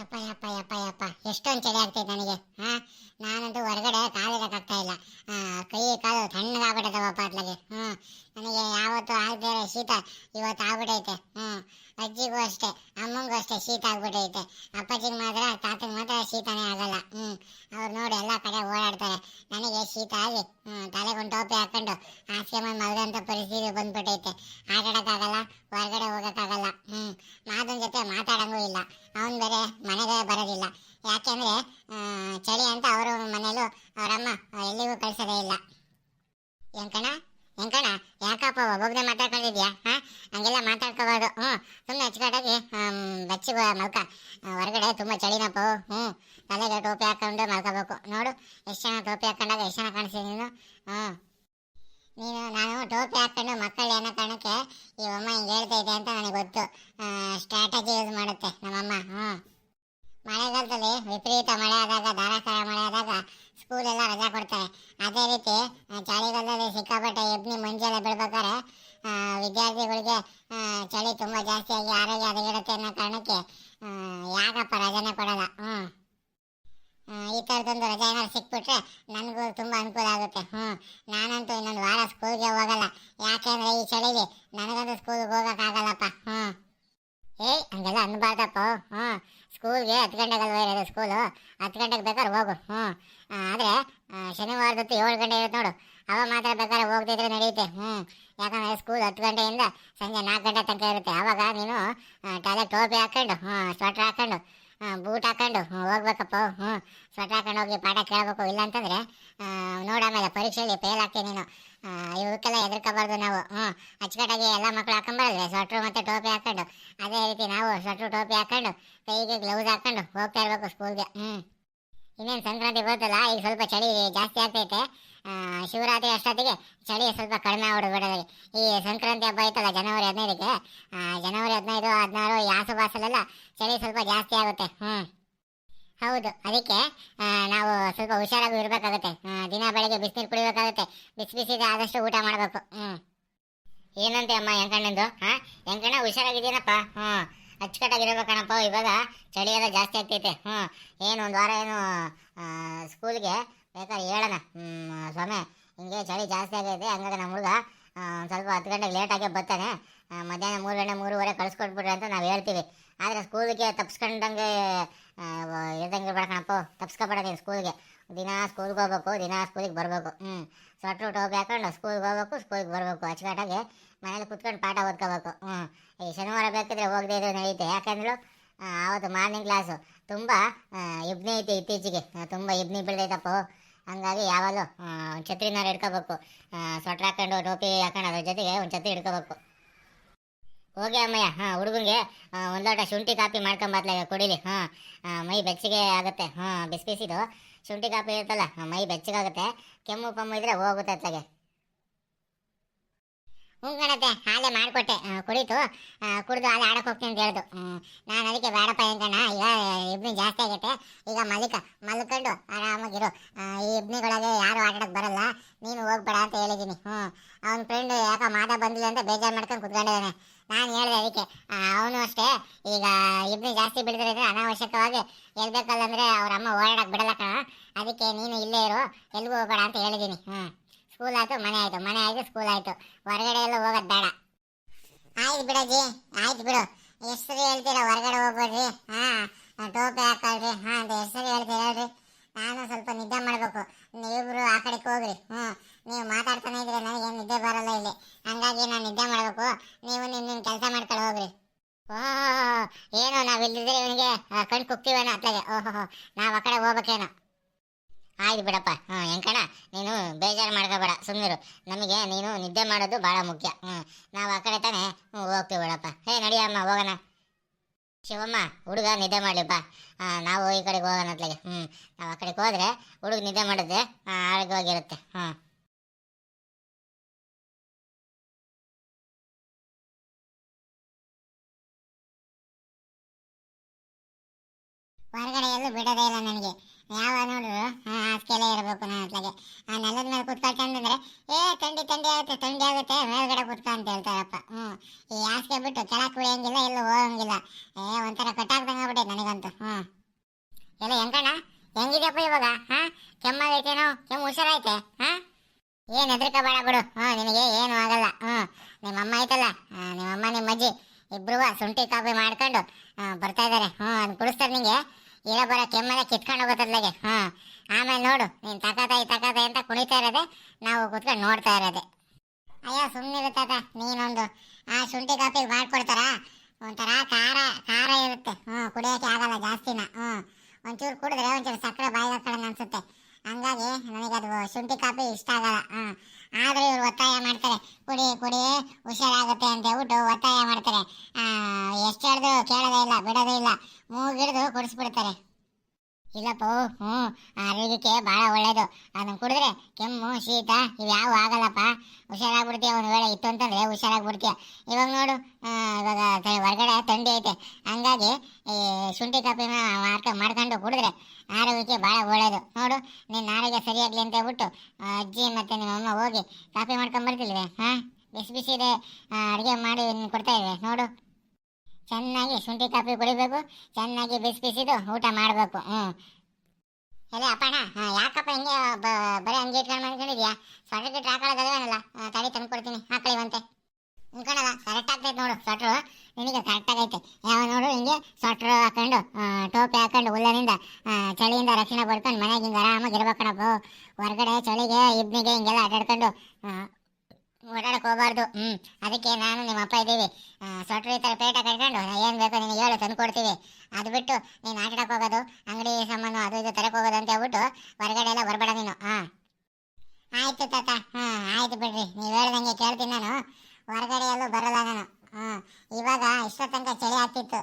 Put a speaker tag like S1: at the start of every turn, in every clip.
S1: ಯಪ್ಪ ಯಪ್ಪ ಯಪ್ಪ ಯಪ್ಪ. ಎಷ್ಟೊಂದು ಚಳಿ ಆಗ್ತೈತೆ ನನಗೆ. ಹಾ? ನಾನಂತೂ ಹೊರಗಡೆ ಕಾಲಿಡಕ್ಕಾಗ್ತಾ ಇಲ್ಲ. ಕೈ ಕಾಲು ತಣ್ಣಗಾಗ್ಬಿಟ್ಟದವಪ್ಪ ಅಟ್ಲಗೆ ಹ್ಞೂ ನನಗೆ ಯಾವತ್ತು ಆಗದೇ ಶೀತ ಇವತ್ತು ಆಗ್ಬಿಟ್ಟೈತೆ. ಹ್ಞೂ ಅಜ್ಜಿಗೂ ಅಷ್ಟೇ, ಅಮ್ಮಂಗೂ ಅಷ್ಟೇ ಶೀತ ಆಗ್ಬಿಟ್ಟೈತೆ. ಅಪ್ಪಾಜಿಗೆ ಮಾತ್ರ, ತಾತಗೆ ಮಾತ್ರ ಶೀತನೇ ಆಗಲ್ಲ. ಹ್ಞೂ ಅವ್ರು ನೋಡಿ ಎಲ್ಲ ಕಡೆ ಓಡಾಡ್ತಾರೆ. ನನಗೆ ಶೀತ ಆಗಿ ಹ್ಞೂ ತಲೆಗೊಂದು ಟೋಪಿ ಹಾಕೊಂಡು ಹಾಸಿಗೆ ಮಾಡಿ ಮಲಗಂತ ಪರಿಸ್ಥಿತಿ ಬಂದ್ಬಿಟ್ಟೈತೆ. ಆಟಾಡೋಕ್ಕಾಗಲ್ಲ, ಹೊರಗಡೆ ಹೋಗೋಕ್ಕಾಗಲ್ಲ. ಹ್ಞೂ ಮಾತನ ಜೊತೆ ಮಾತಾಡಂಗೂ ಇಲ್ಲ. ಅವನು ಬೇರೆ ಮನೆಗೆ ಬರೋದಿಲ್ಲ. ಯಾಕೆಂದ್ರೆ ಚಳಿ ಅಂತ ಅವರು ಮನೇಲೂ ಅವರಮ್ಮ ಎಲ್ಲಿಗೂ ಕಳಿಸೋದೇ ಇಲ್ಲ. ಎಂಕಣ ಎಂಕಣ ಯಾಕಪ್ಪ ಒಬ್ಬೊಬ್ಬನೇ ಮಾತಾಡ್ಕೊಂಡಿದ್ಯಾ ಹಾ? ಹಂಗೆಲ್ಲ ಮಾತಾಡ್ಕೋಬಾರ್ದು. ಹ್ಞೂ ಸುಮ್ಮನೆ ಅಚ್ಚುಕಟ್ಟಾಗಿ ಬಚ್ಚಿ ಮಲ್ಕ. ಹೊರಗಡೆ ತುಂಬ ಚಳಿನಪ್ಪ ಹ್ಞೂ ತಲೆಗೆ ಟೋಪಿ ಹಾಕೊಂಡು ಮಲ್ಕೋಬೇಕು. ನೋಡು, ಎಷ್ಟು ಜನ ಟೋಪಿ ಹಾಕೊಂಡಾಗ ಎಷ್ಟು ಜನ ಕಾಣಿಸ್ತೀನಿ ನೀನು ಹ್ಞೂ ನೀನು, ನಾನು ಟೋಪಿ ಹಾಕ್ಕೊಂಡು ಮಕ್ಕಳು ಏನೋ yada yada yada. ಹತ್ತು ಗಂಟೆಗೆ ಸ್ಕೂಲು ಹತ್ತು ಗಂಟೆಗೆ ಬೇಕಾದ್ರೆ ಹೋಗು. ಹ್ಞೂ ಆದರೆ ಶನಿವಾರದತ್ತು ಏಳು ಗಂಟೆ ಇರುತ್ತೆ ನೋಡು. ಅವಾಗ ಮಾತ್ರ ಬೇಕಾದ್ರೆ ಹೋಗ್ತಿದ್ರೆ ನಡೆಯುತ್ತೆ ಹ್ಞೂ ಯಾಕಂದರೆ ಸ್ಕೂಲ್ ಹತ್ತು ಗಂಟೆಯಿಂದ ಸಂಜೆ ನಾಲ್ಕು ಗಂಟೆ ತನಕ ಇರುತ್ತೆ. ಆವಾಗ ನೀನು ತಲೆ ಟೋಪಿ ಹಾಕೊಂಡು ಹ್ಞೂ ಸ್ವೆಟ್ರ್ ಹಾಕೊಂಡು ಬೂಟ್ ಹಾಕೊಂಡು ಹೋಗ್ಬೇಕಪ್ಪ ಹ್ಞೂ ಸ್ವೆಟರ್ ಹಾಕೊಂಡು ಹೋಗಿ ಪಾಠ ಕೇಳಬೇಕು. ಇಲ್ಲಾಂತಂದರೆ ನೋಡಾಮೇಲೆ ಪರೀಕ್ಷೆಯಲ್ಲಿ ಫೇಲ್ ಆಗ್ತೀನಿ ನೀನು. ಇವಕ್ಕೆಲ್ಲ ಹೆದರ್ಕೋಬಾರ್ದು ನಾವು ಹ್ಞೂ ಅಚ್ಚುಕಟ್ಟಾಗಿ ಎಲ್ಲ ಮಕ್ಕಳು ಹಾಕೊಂಬರಲ್ವೇ ಸ್ವೆಟ್ರು ಮತ್ತು ಟೋಪಿ ಹಾಕೊಂಡು. ಅದೇ ರೀತಿ ನಾವು ಸ್ವೆಟ್ರು ಟೋಪಿ ಹಾಕೊಂಡು, ಕೈಗೆ ಗ್ಲೌಸ್ ಹಾಕೊಂಡು ಹೋಗ್ತಾ ಇರಬೇಕು ಸ್ಕೂಲ್ಗೆ ಹ್ಞೂ ಇನ್ನೇನು ಸಂಕ್ರಾಂತಿ ಬರುತ್ತಲ್ಲ, ಈಗ ಸ್ವಲ್ಪ ಚಳಿ ಜಾಸ್ತಿ ಆಗ್ತೈತೆ. ಶಿವರಾತ್ರಿ ಅಷ್ಟೊತ್ತಿಗೆ ಚಳಿ ಸ್ವಲ್ಪ ಕಡಿಮೆ ಆಗ್ಬಿಡ್ಬಿಡೋದು ಈ ಸಂಕ್ರಾಂತಿ ಹಬ್ಬ ಐತಲ್ಲ ಜನವರಿ ಹದಿನೈದಕ್ಕೆ? ಜನವರಿ ಹದಿನೈದು, ಹದಿನಾರು ಈ ಆಸುಪಾಸಲ್ಲೆಲ್ಲ ಚಳಿ ಸ್ವಲ್ಪ ಜಾಸ್ತಿ ಆಗುತ್ತೆ. ಹ್ಞೂ ಹೌದು, ಅದಕ್ಕೆ ನಾವು ಸ್ವಲ್ಪ ಹುಷಾರಾಗಿ ಇರಬೇಕಾಗುತ್ತೆ. ದಿನ ಬೆಳಗ್ಗೆ ಬಿಸಿನೀರು ಕುಡಿಬೇಕಾಗುತ್ತೆ. ಬಿಸಿ ಬಿಸಿಗೆ ಆದಷ್ಟು ಊಟ ಮಾಡಬೇಕು. ಹ್ಞೂ ಏನಂತೆ ಅಮ್ಮ ಹೆಂಗಣ್ಣಿಂದು ಹಾಂ? ಹೆಂಗಣ್ಣ ಹುಷಾರಾಗಿದ್ದೀನಪ್ಪ? ಹ್ಞೂ ಅಚ್ಚುಕಟ್ಟಾಗಿರ್ಬೇಕಣಪ್ಪ ಇವಾಗ ಚಳಿ ಎಲ್ಲ ಜಾಸ್ತಿ ಆಗ್ತೈತೆ. ಹ್ಞೂ ಏನು, ಒಂದು ವಾರ ಏನು ಸ್ಕೂಲ್ಗೆ ಬೇಕಾದ್ರೆ ಹೇಳೋಣ. ಸ್ವಾಮಿ, ಹಿಂಗೆ ಚಳಿ ಜಾಸ್ತಿ ಆಗೈತೆ ಹಂಗಾಗಿ ನಮ್ಮ ಹುಡುಗ ಸ್ವಲ್ಪ ಹತ್ತು ಗಂಟೆಗೆ ಲೇಟಾಗೆ ಬರ್ತಾನೆ. ಮಧ್ಯಾಹ್ನ ಮೂರು ಗಂಟೆ ಮೂರುವರೆ ಕಳಿಸ್ಕೊಟ್ಬಿಡ್ರಿ ಅಂತ ನಾವು ಹೇಳ್ತೀವಿ. ಆದರೆ ಸ್ಕೂಲಿಗೆ ತಪ್ಸ್ಕೊಂಡಂಗೆ ಇರ್ದಂಗೆ ಇರ್ಬೇಕಣಪ್ಪ ತಪ್ಸ್ಕೊಬೇಡ ನೀನು ಸ್ಕೂಲ್ಗೆ. ದಿನ ಸ್ಕೂಲ್ಗೆ ಹೋಗ್ಬೇಕು, ದಿನ ಸ್ಕೂಲಿಗೆ ಬರಬೇಕು. ಹ್ಞೂ ಸ್ವೆಟ್ರು ಟೋಪಿ ಹಾಕೊಂಡು ಸ್ಕೂಲ್ಗೆ ಹೋಗ್ಬೇಕು, ಸ್ಕೂಲಿಗೆ ಬರಬೇಕು. ಅಚ್ಚುಕಟ್ಟಾಗಿ ಮನೇಲಿ ಕುತ್ಕೊಂಡು ಪಾಠ ಓದ್ಕೋಬೇಕು. ಹ್ಞೂ ಈ ಶನಿವಾರ ಬೇಕಿದ್ರೆ ಹೋಗದೇ ಇದ್ರೆ ನಡೆಯುತ್ತೆ ಯಾಕಂದ್ರೆ ಆವತ್ತು ಮಾರ್ನಿಂಗ್ ಕ್ಲಾಸು ತುಂಬ ಇಬ್ನೇ ಐತಿ ಇತ್ತೀಚೆಗೆ. ತುಂಬ ಇಬ್ನಿ ಬೆಳೆದೈತಪ್ಪ. ಹಂಗಾಗಿ ಯಾವಾಗಲೂ ಒಂದು ಛತ್ರಿನಾರು ಹಿಡ್ಕೋಬೇಕು ಸ್ವೆಟ್ರ್ ಹಾಕೊಂಡು, ಟೋಪಿ ಹಾಕೊಂಡು ಅದ್ರ ಜೊತೆಗೆ ಒಂದು ಛತ್ರಿ ಹಿಡ್ಕೋಬೇಕು ಹೋಗಿ ಅಮ್ಮಯ್ಯ, ಹಾಂ, ಹುಡುಗನಿಗೆ ಒಂದು ಲೋಟ ಶುಂಠಿ ಕಾಪಿ ಮಾಡ್ಕೊಂಬತ್ಲಾಗ ಕುಡೀಲಿ, ಹಾಂ. ಮೈ ಬೆಚ್ಚಗೆ ಆಗುತ್ತೆ, ಹಾಂ ಬಿಸಿ ಬಿಸಿದು ಶುಂಠಿ ಕಾಪಿ ಇರುತ್ತಲ್ಲ ಮೈ ಬೆಚ್ಚಗಾಗುತ್ತೆ. ಕೆಮ್ಮು, ಪಮ್ಮು ಇದ್ರೆ ಹೋಗುತ್ತೆ ಅತ್ಲಾಗೆ ಹ್ಞೂ ಕಣತ್ತೆ ಹಾಲೆ ಮಾಡಿಕೊಟ್ಟೆ. ಕುಡಿತು. ಕುಡಿದು ಅಲ್ಲಿ ಆಡಕ್ಕೆ ಹೋಗ್ತೀನಿ ಅಂತ ಹೇಳ್ದು. ನಾನು ಅದಕ್ಕೆ ಬೇಡಪ್ಪ ಕಣ ಈಗ ಇಬ್ನಿ ಜಾಸ್ತಿ ಆಗೈತೆ. ಈಗ ಮಲಿಕ, ಮಲ್ಕೊಂಡು ಆರಾಮಾಗಿರು. ಈ ಇಬ್ನಿಗಳಿಗೆ ಯಾರು ಆಟಾಡಕ್ಕೆ ಬರಲ್ಲ. ನೀನು ಹೋಗ್ಬೇಡ ಅಂತ ಹೇಳಿದ್ದೀನಿ. ಹ್ಞೂ, ಅವ್ನ ಫ್ರೆಂಡ್ ಯಾಕೋ ಮಾತಾ ಬಂದಿಲ್ಲ ಅಂತ ಬೇಜಾರು ಮಾಡ್ಕೊಂಡು ಕುತ್ಕೊಂಡಿದ್ದಾನೆ. ನಾನು ಹೇಳಿದೆ ಅದಕ್ಕೆ. ಅವನು ಅಷ್ಟೇ, ಈಗ ಇಬ್ನಿ ಜಾಸ್ತಿ ಬಿಡಿದ್ರೆ ಅನಾವಶ್ಯಕವಾಗಿ ಎಲ್ಬೇಕಲ್ಲ ಅಂದರೆ ಅವ್ರ ಅಮ್ಮ ಓಡಾಡಕ್ಕೆ ಬಿಡಲ್ಲ ಕಣ. ಅದಕ್ಕೆ ನೀನು ಇಲ್ಲೇ ಇರು ಎಲ್ಲಿಗೂ ಹೋಗ್ಬೇಡ ಅಂತ ಹೇಳಿದ್ದೀನಿ. ಹ್ಞೂ. ಸ್ಕೂಲ್ ಆಯಿತು ಮನೆ ಆಯಿತು ಮನೆ ಆಯಿತು ಸ್ಕೂಲ್ ಆಯಿತು ಹೊರಗಡೆ ಎಲ್ಲ ಹೋಗೋದು ಬೇಡ. ಆಯ್ತು ಬಿಡೋಜಿ ಆಯ್ತು ಬಿಡು. ಎಷ್ಟು ಹೇಳ್ತೀರಾ, ಹೊರಗಡೆ ಹೋಗ್ಬೇಡ್ರಿ ಹಾಂ, ಟೋಪಿ ಹಾಕಲ್ರಿ ಹಾಂ, ಅಂತ ಎಷ್ಟು ಸರಿ ಹೇಳ್ತೀರಾ ಹೇಳ್ರಿ. ನಾನು ಸ್ವಲ್ಪ ನಿದ್ದೆ ಮಾಡಬೇಕು. ನೀವಿಬ್ರು ಆ ಕಡೆಗೆ ಹೋಗ್ರಿ, ಹ್ಞೂ. ನೀವು ಮಾತಾಡ್ತಾನೆ ಇದ್ರೆ ನನಗೆ ನಿದ್ದೆ ಬರಲ್ಲ ಇಲ್ಲಿ. ಹಂಗಾಗಿ ನಾನು ನಿದ್ದೆ ಮಾಡಬೇಕು. ನೀವು ನಿಮ್ಮ ಕೆಲಸ ಮಾಡ್ಕೊಂಡು ಹೋಗ್ರಿ. ಓಹ್, ಏನೋ ನಾವು ಇಲ್ಲಿದ್ರೆ ಇವನಿಗೆ ಕಣ್ ಕುಕ್ತೀವೇನೋ ಅತ್ಲಾಗೆ. ಓಹೋ, ನಾವು ಆ ಕಡೆ ಹೋಗ್ಬೇಕೇನೋ. ಆಯ್ತು ಬಿಡಪ್ಪ. ಹಾಂ ಹೆಂಕಣ ನೀನು ಬೇಜಾರು ಮಾಡ್ಕೋಬೇಡ ಸುಮ್ಮನಿರು ನಮಗೆ ನೀನು ನಿದ್ದೆ ಮಾಡೋದು ಭಾಳ ಮುಖ್ಯ. ಹ್ಞೂ ನಾವು ಆ ಕಡೆ ತಾನೇ ಹ್ಞೂ ಹೋಗ್ತೀವಿ ಬಿಡಪ್ಪ. ಹೇ ನಡಿಯಮ್ಮ ಹೋಗೋಣ. ಶಿವಮ್ಮ, ಹುಡುಗ, ನಿದ್ದೆ ಮಾಡಲಿಪ್ಪ. ನಾವು ಈ ಕಡೆಗೆ ಹೋಗೋಣ ಅತ್ಲಾಗೆ. ಹ್ಞೂ ನಾವು ಆ ಕಡೆಗೆ ಹೋದರೆ ಹುಡುಗ ನಿದ್ದೆ ಮಾಡಿದ್ರೆ ಆರೋಗ್ಯವಾಗಿರುತ್ತೆ ಹ್ಞೂ ಹೊರಗಡೆ ಎಲ್ಲೂ ಬಿಡೋದೇ ಇಲ್ಲ ನನಗೆ. ಯಾವ ನೋಡು? ಅಷ್ಟೆಲ್ಲ ಇರಬೇಕು ನಾನು ಹತ್ಲಾಗೆ ಆ ನೆಲದ ಮೇಲೆ ಕುತ್ಕೊಳ್ತಂದ್ರೆ ಏ ಥಂಡಿ ಥಂಡಿ ಆಗುತ್ತೆ ಥಂಡಿ ಆಗುತ್ತೆ, ಮೇಲ್ಗಡೆ ಕುತ್ಕೊ ಅಂತ ಹೇಳ್ತಾರಪ್ಪ. ಹ್ಞೂ ಈ ಹಾಸಿಗೆ ಬಿಟ್ಟು ಕೆಳಕ್ಕೆ ಉಳಿಯಂಗಿಲ್ಲ ಎಲ್ಲೂ ಹೋಗಂಗಿಲ್ಲ. ಏ, ಒಂಥರ ಕಟ್ಟಾಗ್ದಂಗೆ ಆಗ್ಬಿಟ್ಟೆ ನನಗಂತೂ. ಹ್ಞೂ ಎಲ್ಲ ಹೆಂಗಣ್ಣ? ಹೆಂಗಿದ್ಯಪ್ಪ ಇವಾಗ? ಹಾಂ? ಕೆಮ್ಮಾಗೈತೇನೋ? ಕೆಮ್ಮ ಹುಷಾರೈತೆ ಹಾಂ? ಏನು ಹೆದ್ರಿಕ ಬೇಡ. ಬಿಡು ಹಾಂ ನಿನಗೆ ಏನೂ ಆಗಲ್ಲ. ಹ್ಞೂ ನಿಮ್ಮ ಅಮ್ಮ ಐತಲ್ಲ ನಿಮ್ಮ ಅಮ್ಮ ನಿಮ್ಮ ಅಜ್ಜಿ ಇಬ್ಬರು ಶುಂಠಿ ಕಾಫಿ ಮಾಡ್ಕೊಂಡು ಒಂಥರ ಖಾರ ಖಾರ ಇರುತ್ತೆ. ಹ್ಞೂ ಕುಡಿಯೋಕ್ಕೆ ಆಗಲ್ಲ, ಜಾಸ್ತಿನ. ಹ್ಞೂ ಒಂಚೂರು ಕುಡಿದ್ರೆ ಒಂಚೂರು ಸಕ್ಕರೆ ಬಾಯಿಗೆ ಹಾಕೊಳ್ಳೋಣ ಅನ್ಸುತ್ತೆ. ಹಂಗಾಗಿ ಅದು ಶುಂಠಿ ಕಾಫಿ ಇಷ್ಟ ಆಗಲ್ಲ. ಹಾಂ ಆದ್ರೆ ಇವರು ಒತ್ತಾಯ ಮಾಡ್ತಾರೆ. ಕುಡಿ ಕುಡಿ, ಹುಷಾರಾಗುತ್ತೆ ಅಂತ ಹೇಳ್ಬಿಟ್ಟು ಒತ್ತಾಯ ಮಾಡ್ತಾರೆ. ಎಷ್ಟು ಹೇಳಿದ್ರು ಕೇಳೋದೇ ಇಲ್ಲ, ಬಿಡೋದೇ ಇಲ್ಲ. ಮೂಗಿಡ್ದು ಕುಡಿಸ್ಬಿಡ್ತಾರೆ. ಇಲ್ಲಪ್ಪ ಹ್ಞೂ. ಆರೋಗ್ಯಕ್ಕೆ ಭಾಳ ಒಳ್ಳೇದು. ಅದನ್ನು ಕುಡಿದ್ರೆ ಕೆಮ್ಮು, ಶೀತ ಇವ್ಯಾವು ಆಗಲ್ಲಪ್ಪ. ಹುಷಾರಾಗ್ಬಿಡ್ತೀಯ ಒಂದು ವೇಳೆ, ಇತ್ತು ಅಂತಂದ್ರೆ ಹುಷಾರಾಗ್ಬಿಡ್ತೀಯ. ಇವಾಗ ನೋಡು ಇವಾಗ ಹೊರಗಡೆ ಥಂಡಿ ಐತೆ. ಹಂಗಾಗಿ ಈ ಶುಂಠಿ ಕಾಫಿನ ಮಾಡ್ಕ ಮಾಡ್ಕೊಂಡು ಕುಡಿದ್ರೆ ಆರೋಗ್ಯಕ್ಕೆ ಭಾಳ ಒಳ್ಳೇದು. ನೋಡು, ನಿನ್ನ ಆರೋಗ್ಯ ಸರಿಯಾಗ್ಲಿ ಅಂತ ಹೇಳ್ಬಿಟ್ಟು ಅಜ್ಜಿ ಮತ್ತೆ ನಿಮ್ಮ ಅಮ್ಮ ಹೋಗಿ ಕಾಫಿ ಮಾಡ್ಕೊಂಡ್ ಬರ್ತಿಲ್ವೇ ಹಾಂ? ಬಿಸಿ ಇದೆ. ಅಡುಗೆ ಮಾಡಿ ಕೊಡ್ತಾ ಇವೆ ನೋಡು. ಚೆನ್ನಾಗಿ ಶುಂಠಿ ಕಾಫಿ ಕುಡಿಬೇಕು, ಚೆನ್ನಾಗಿ ಬಿಸಿ ಬಿಸಿದು ಊಟ ಮಾಡಬೇಕು ಹ್ಞೂ ಎಲ್ಲ ಅಪ್ಪಣ್ಣ ಯಾಕಪ್ಪ ಹಿಂಗೆ ಬರೀ ಹಂಗೆ ಇಟ್ಕೊಂಡು ಮಾಡ್ಕೊಂಡಿದ್ಯಾ? ಸ್ವೆಟರ್ ಗಿಟ್ರ್ ಹಾಕೊಳ್ಳೋದಲ್ವೇನಲ್ಲ ತಡಿ ತಂದು ಕೊಡ್ತೀನಿ ಹಾಕೊಳ್ಳಿವಂತೆ ಅನ್ಕೊಳಲ್ಲ ಕರೆಕ್ಟ್ ಆಗ್ತೈತೆ ನೋಡು ಸ್ವೆಟ್ರು ನಿನಗೆ ಕರೆಕ್ಟ್ ಆಗೈತೆ. ಯಾವ ನೋಡು, ಹಿಂಗೆ ಸ್ವೆಟ್ರ್ ಹಾಕೊಂಡು ಟೋಪಿ ಹಾಕೊಂಡು ಉಲ್ಲನಿಂದ ಚಳಿಯಿಂದ ರಕ್ಷಣೆ ಪಡ್ಕೊಂಡು ಮನೆಗೆ ಹಿಂಗೆ ಆರಾಮಾಗಿ ಇರ್ಬೇಕಣಪ್ಪ ಹೊರಗಡೆ ಚಳಿಗೆ, ಇಬ್ನಿಗೆ ಹಿಂಗೆಲ್ಲ ಅಡ್ಡಾಡ್ಕೊಂಡು ಓಡಾಡಕ್ಕೆ ಹೋಗಬಾರ್ದು. ಹ್ಞೂ ಅದಕ್ಕೆ ನಾನು ನಿಮ್ಮ ಅಪ್ಪ ಇದ್ದೀವಿ. ಸ್ವೆಟ್ರ್ ಈ ಥರ ಪೇಟ ಕಟ್ಕೊಂಡು ಏನು ಬೇಕೋ ನಿನಗೆ ಹೇಳು ತಂದು ಕೊಡ್ತೀವಿ. ಅದು ಬಿಟ್ಟು ನೀನು ಆಟಾಡಕ್ಕೆ ಹೋಗೋದು ಅಂಗಡಿ ಸಾಮಾನು ಅದು ಇದು ತರಕ್ಕೆ ಹೋಗೋದು ಅಂತ ಹೇಳ್ಬಿಟ್ಟು ಹೊರಗಡೆ ಎಲ್ಲ ಬರಬೇಡ ನೀನು. ಹಾಂ ಆಯ್ತು ತಾತ ಹಾಂ ಆಯ್ತು ಬಿಡ್ರಿ. ನೀವು ಹೇಳ್ದಂಗೆ ಕೇಳ್ತೀನಿ ನಾನು. ಹೊರಗಡೆ ಎಲ್ಲೂ ಬರಲ್ಲ ನಾನು. ಹಾಂ. ಇವಾಗ ಇಷ್ಟ ತನಕ ಚಳಿ ಆಗ್ತಿತ್ತು.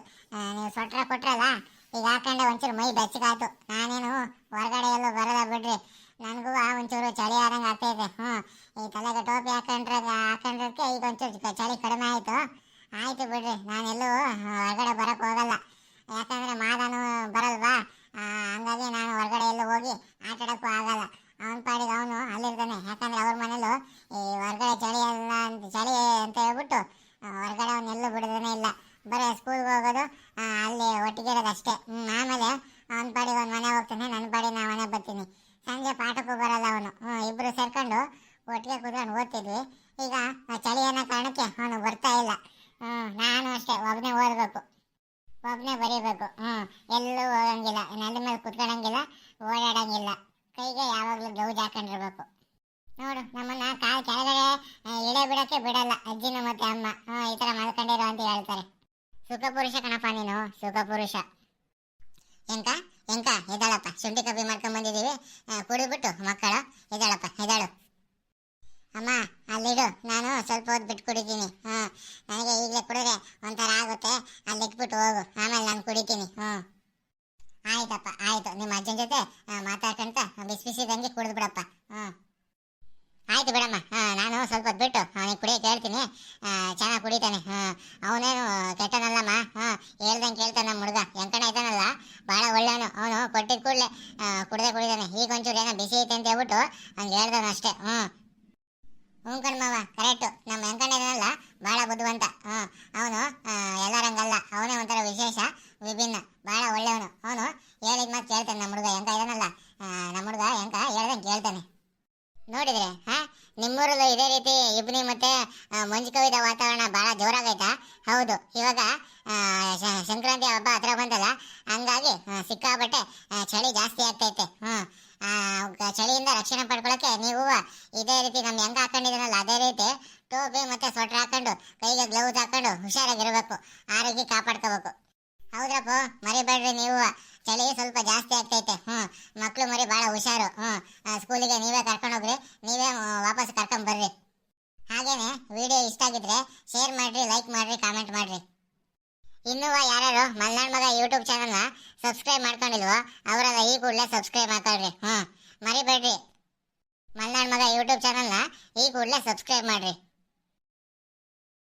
S1: ನೀವು ಸೊಟ್ರ ಕೊಟ್ರಲ್ಲ ಈಗ ಹಾಕೊಂಡೆ ಒಂಚೂರು ಮೈ ಬೆಚ್ಚಗಾಯ್ತು. ನಾನೇನು ಹೊರಗಡೆ ಎಲ್ಲೂ ಬರಲ್ಲ ಬಿಡ್ರಿ. ನನಗೂ ಆ ಒಂಚೂರು ಚಳಿ ಆದಂಗೆ ಆಗ್ತೈತೆ ಹ್ಞೂ, ಈ ತಲೆಗೆ ಟೋಪಿ ಹಾಕೊಂಡ್ರೆ ಹಾಕೊಂಡ್ರಕ್ಕೆ ಈಗ ಒಂಚೂರು ಚಳಿ ಕಡಿಮೆ ಆಯಿತು. ಆಯಿತು ಬಿಡ್ರಿ, ನಾನೆಲ್ಲೂ ಹೊರಗಡೆ ಬರಕ್ಕೆ ಹೋಗಲ್ಲ. ಯಾಕಂದರೆ ಮಾದನು ಬರಲ್ವಾ? ಹಂಗಾಗಿ ನಾನು ಹೊರಗಡೆ ಎಲ್ಲೂ ಹೋಗಿ ಆಟಾಡೋಕ್ಕೂ ಆಗಲ್ಲ. ಅವನ ಪಾಡಿಗೆ ಅವನು ಅಲ್ಲಿರ್ತಾನೆ. ಯಾಕಂದರೆ ಅವ್ರ ಮನೇಲೂ ಈ ಹೊರಗಡೆ ಚಳಿ ಎಲ್ಲ ಅಂತ ಚಳಿ ಅಂತ ಹೇಳ್ಬಿಟ್ಟು ಹೊರಗಡೆ ಅವನ್ನೆಲ್ಲೂ ಬಿಡೋದೇ ಇಲ್ಲ. ಬರೀ ಸ್ಕೂಲ್ಗೆ ಹೋಗೋದು ಅಲ್ಲಿ ಒಟ್ಟಿಗೆ ಇರೋದು ಅಷ್ಟೇ ಆಮೇಲೆ ಅವನ ಪಾಡಿಗೆ ಅವ್ನ ಮನೆ ಹೋಗ್ತಾನೆ. ನನ್ನ ಪಾಡಿಗೆ ನಾನು ಮನೆ ಬರ್ತೀನಿ ಸಂಜೆ ಪಾಠಕ್ಕೂ ಬರಲ್ಲ ಅವನು ಇಬ್ಬರು ಸೇರ್ಕೊಂಡು ಒಟ್ಟಿಗೆ ಕೂತ್ಕೊಂಡು ಓದ್ತಿದ್ವಿ ಈಗ ಆ ಚಳಿ ಅನ್ನೋ ಕಾರಣಕ್ಕೆ ಅವನು ಬರ್ತಾ ಇಲ್ಲ ಹ್ಮ್, ನಾನು ಅಷ್ಟೇ ಒಬ್ಬನೇ ಓದಬೇಕು ಒಬ್ಬನೇ ಬರೀಬೇಕು ಹ್ಞೂ ಎಲ್ಲೂ ಹೋಗಂಗಿಲ್ಲ ನೆಲದ ಮೇಲೆ ಕುತ್ಕೊಳಂಗಿಲ್ಲ ಓಡಾಡಂಗಿಲ್ಲ ಕೈಗೆ ಯಾವಾಗಲೂ ಗ್ಲೌಸ್ ಹಾಕೊಂಡಿರ್ಬೇಕು ನೋಡು ನಮ್ಮನ್ನ ಕಾಲು ಕೆಳಗಡೆ ಇಳೆ ಬಿಡಕ್ಕೆ ಬಿಡಲ್ಲ. ಅಜ್ಜಿನ ಮತ್ತೆ ಅಮ್ಮ. ಈ ಥರ ಮಲ್ಕೊಂಡಿರೋ ಅಂತ ಹೇಳ್ತಾರೆ. ಸುಖ ಪುರುಷ ಕಣಪ್ಪ ನೀನು. ಸುಖ ಪುರುಷ. ಎಂಕ ಎಂಕ ಎದ್ದಾಳಪ್ಪ. ಶುಂಠಿ ಮಾಡ್ಕೊಂಡ್ ಬಂದಿದ್ದೀವಿ. ಆ, ಕುಡಿದ್ಬಿಟ್ಟು ಮಕ್ಕಳು. ಎದ್ದಾಳಪ್ಪ ಎದ್ದಾಳು. ಅಮ್ಮ ಅಲ್ಲಿಡು. ನಾನು ಸ್ವಲ್ಪ ಹೊತ್ತು ಬಿಟ್ಟು ಕುಡಿತೀನಿ ಹ್ಞೂ ನನಗೆ ಈಗಲೇ ಕುಡಿದ್ರೆ ಒಂಥರ ಆಗುತ್ತೆ. ಅಲ್ಲಿ ಇಟ್ಬಿಟ್ಟು ಹೋಗು. ಆಮೇಲೆ ನಾನು ಕುಡಿತೀನಿ. ಹ್ಞೂ. ಆಯ್ತಪ್ಪ ಆಯಿತು. ನಿಮ್ಮ ಅಜ್ಜನ ಜೊತೆ ಮಾತಾಡ್ಕೊಂತ ಬಿಸಿ ಬಿಸಿದಂಗೆ ಕುಡಿದ್ಬಿಡಪ್ಪ ಹ್ಞೂ. ಆಯ್ತು ಬಿಡಮ್ಮ. ನಾನು ಸ್ವಲ್ಪ ಬಿಟ್ಟು ಅವನಿಗೆ ಕುಡಿಯೋಕೆ ಹೇಳ್ತೀನಿ. ಚೆನ್ನಾಗಿ ಕುಡಿತಾನೆ. ಅವನೇನು ಕೆಟ್ಟನಲ್ಲಮ್ಮ? ಹೇಳ್ದಂಗೆ ಕೇಳ್ತಾನೆ ನಮ್ಮ ಹುಡುಗ. ಎಂಕಣ ಇದ್ದಾನಲ್ಲ ಭಾಳ ಒಳ್ಳೆಯವನು. ಅವನು ಕೊಟ್ಟಿದ್ದ ಕೂಡಲೇ ಕುಡ್ದೆ ಕುಡಿದಾನೆ. ಈಗ ಒಂಚೂರು ಏನೋ ಬಿಸಿ ಐತೆ ಅಂತ ಹೇಳ್ಬಿಟ್ಟು ಹಂಗೆ ಹೇಳ್ದಾನ ಅಷ್ಟೇ. ಹ್ಞೂ ಹ್ಞೂ ಕಣ್ಮವ ಕರೆಕ್ಟು ನಮ್ಮ ವೆಂಕಣ್ಣ ಇದ್ದಾನಲ್ಲ ಭಾಳ ಬುದ್ಧಿವಂತ. ಹ್ಞೂ ಅವನು ಎಲ್ಲರಂಗಲ್ಲ. ಅವನೇ ಒಂಥರ ವಿಶೇಷ, ವಿಭಿನ್ನ. ಭಾಳ ಒಳ್ಳೆಯವನು. ಅವನು ಹೇಳಿದ ಮಾತು ಕೇಳ್ತಾನೆ ನಮ್ಮ ಹುಡುಗ ಹೆಂಗ ಇದಾನಲ್ಲ ಆ, ನಮ್ಮ ಹುಡುಗ ಹೆಂಗ ಹೇಳ್ದಂಗೆ ಕೇಳ್ತಾನೆ ನೋಡಿದ್ರೆ ಹಾ ನಿಮ್ಮೂರಲ್ಲೂ ಇದೇ ರೀತಿ ಇಬ್ನಿ ಮತ್ತೆ ಆ, ಮಂಜು ಕವಿದ ವಾತಾವರಣ ಭಾಳ ಜೋರಾಗೈತಾ ಹೌದು ಇವಾಗ ಆ, ಶ- ಸಂಕ್ರಾಂತಿ ಹಬ್ಬ ಹತ್ರ ಬಂದಲ್ಲ ಹಂಗಾಗಿ ಆ, ಸಿಕ್ಕಾಪಟ್ಟೆ ಆ, ಚಳಿ ಜಾಸ್ತಿ ಆಗ್ತೈತೆ ಹ್ಮ್ ಆ, ಗ- ಚಳಿಯಿಂದ ರಕ್ಷಣೆ ಪಡ್ಕೊಳಕ್ಕೆ ನೀವು ಇದೇ ರೀತಿ ನಮ್ಮ ಹೆಂಗ್ ಹಾಕೊಂಡಿದ್ದೀನಲ್ಲ ಅದೇ ರೀತಿ ಟೋಪಿ ಮತ್ತೆ ಸ್ವೆಟರ್ ಹಾಕೊಂಡು ಕೈಗೆ ಗ್ಲೌಸ್ ಹಾಕೊಂಡು ಹುಷಾರಾಗಿರ್ಬೇಕು, ಆರೋಗ್ಯ ಕಾಪಾಡ್ಕೋಬೇಕು. ಹೌದ್ರಪ್ಪ, ಮರಿಬೇಡ್ರಿ ನೀವು. ಚಳಿ ಸ್ವಲ್ಪ ಜಾಸ್ತಿ ಆಗ್ತೈತೆ. ಹ್ಞೂ ಮಕ್ಳು ಮರಿ ಭಾಳ ಹುಷಾರು. ಹ್ಞೂ ಸ್ಕೂಲಿಗೆ ನೀವೇ ಕರ್ಕೊಂಡು ಹೋಗ್ರಿ, ನೀವೇ ವಾಪಸ್ ಕರ್ಕೊಂಡ್ ಬರ್ರಿ. ಹಾಗೇನೆ ವಿಡಿಯೋ ಇಷ್ಟ ಆಗಿದ್ರೆ ಶೇರ್ ಮಾಡ್ರಿ ಲೈಕ್ ಮಾಡ್ರಿ ಕಾಮೆಂಟ್ ಮಾಡ್ರಿ. ಇನ್ನೂ ಯಾರು ಮಲ್ನಾಡ್ ಮಗ ಯೂಟ್ಯೂಬ್ ಚಾನಲ್ನ ಸಬ್ಸ್ಕ್ರೈಬ್ ಮಾಡ್ಕೊಂಡಿಲ್ವೋ, ಅವರೆಲ್ಲ ಈ ಕೂಡಲೇ ಸಬ್ಸ್ಕ್ರೈಬ್ ಮಾಡ್ಕೊಳ್ರಿ. ಹ್ಞೂ ಮರಿಬೇಡ್ರಿ. ಮಲ್ನಾಡ್ ಮಗ ಯೂಟ್ಯೂಬ್ ಚಾನಲ್ನ ಈ ಕೂಡಲೇ ಸಬ್ಸ್ಕ್ರೈಬ್ ಮಾಡ್ರಿ.